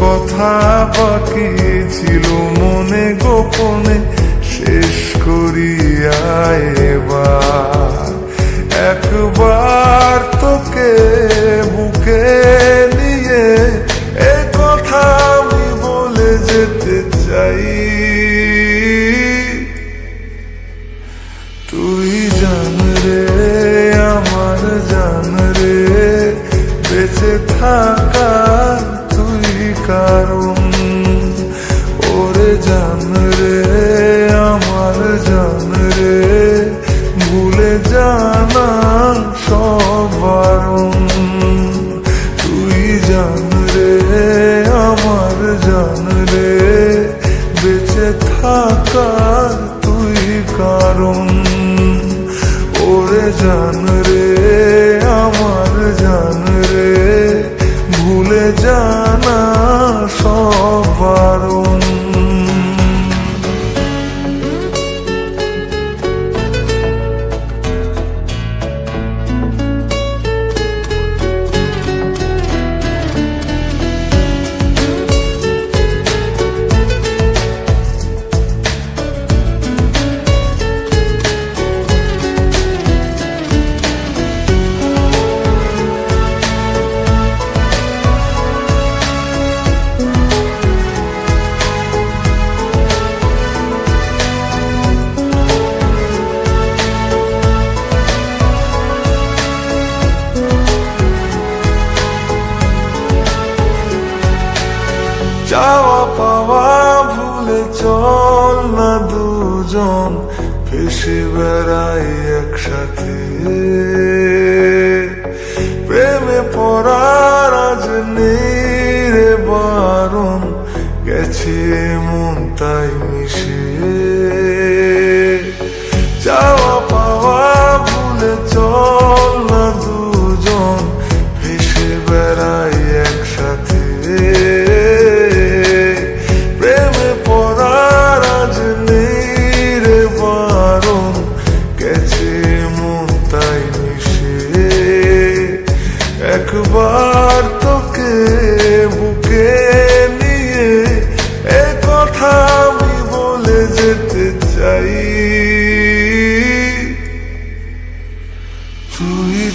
কথা বাকি ছিল মনে গোপনে শেষ করিয়া একবার তোকে বুকে নিয়ে এ কথা আমি বলে যেতে চাই। তুই জান রে, আমার জান রে, বেঁচে থাকার তুই কারণ ওরে জান রে, আমার জান রে, ভুলে জানা সব বারণ তুই জান রে, আমার জান রে, বেঁচে থাকার তুই কারণ ওরে জান জানা চাওয়া পাওয়া ভুলে চল না দুজন ফেসে বেড়াই একসাথে। প্রেমে পড়ার আজ নেই রে বারণ, গেছে মন তাই মিশে। চাওয়া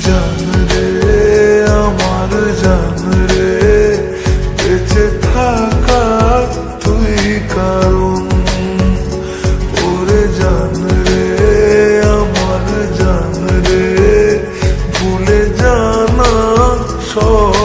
জান রে, আমার জান রে। বেঁচে থাকা তুই কারণ। ওরে জান রে, আমার জান রে। ভুলে জানা সব